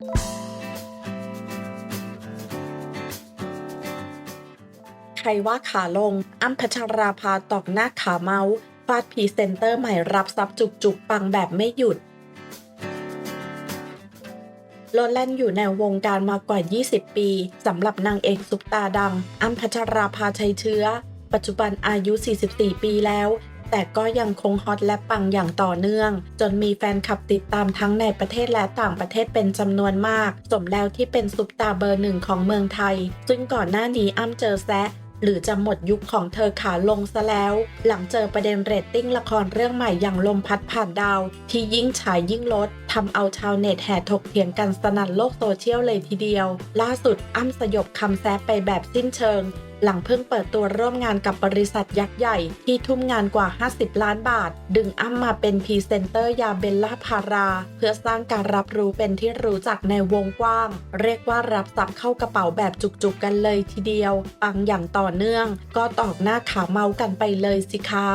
ใครว่าขาลง อ้ำพัชราภาตอกหน้าขาเมาส์ฟาดพรีเซนเตอร์ใหม่รับซับจุกๆ ปังแบบไม่หยุดโลดแล่นอยู่ในวงการมากว่า 20 ปีสำหรับนางเอกซุปตาดัง อ้ำพัชราภาชัยเชื้อ ปัจจุบันอายุ 44 ปีแล้ว แต่ก็ยังคงฮอตและปังอย่างต่อเนื่อง จนมีแฟนคลับติดตามทั้งในประเทศและต่างประเทศเป็นจำนวนมาก สมแล้วที่เป็นซุปตาเบอร์หนึ่งของเมืองไทย ซึ่งก่อนหน้านี้อ้ำเจอแซะหรือจะหมดยุคของเธอขาลงซะแล้ว หลังเจอประเด็นเรตติ้งละครเรื่องใหม่อย่างลมพัดผ่านดาว ที่ยิ่งฉายยิ่งลดทำเอาชาวเน็ตแห่ถกเถียงกันสนั่นโลกโซเชียลเลยทีเดียว ล่าสุดอ้ำสยบคำแซะไปแบบสิ้นเชิง หลังเพิ่งเปิดตัวร่วมงานกับบริษัทยักษ์ใหญ่ ที่ทุ่มงานกว่า 50 ล้านบาท ดึงอ้ำมาเป็นพรีเซนเตอร์ยาเบลล่าพารา เพื่อสร้างการรับรู้เป็นที่รู้จักในวงกว้าง เรียกว่ารับซับเข้ากระเป๋าแบบจุกๆกันเลยทีเดียวปังอย่างต่อเนื่อง ก็ตอกหน้าขาเมากันไปเลยสิคะ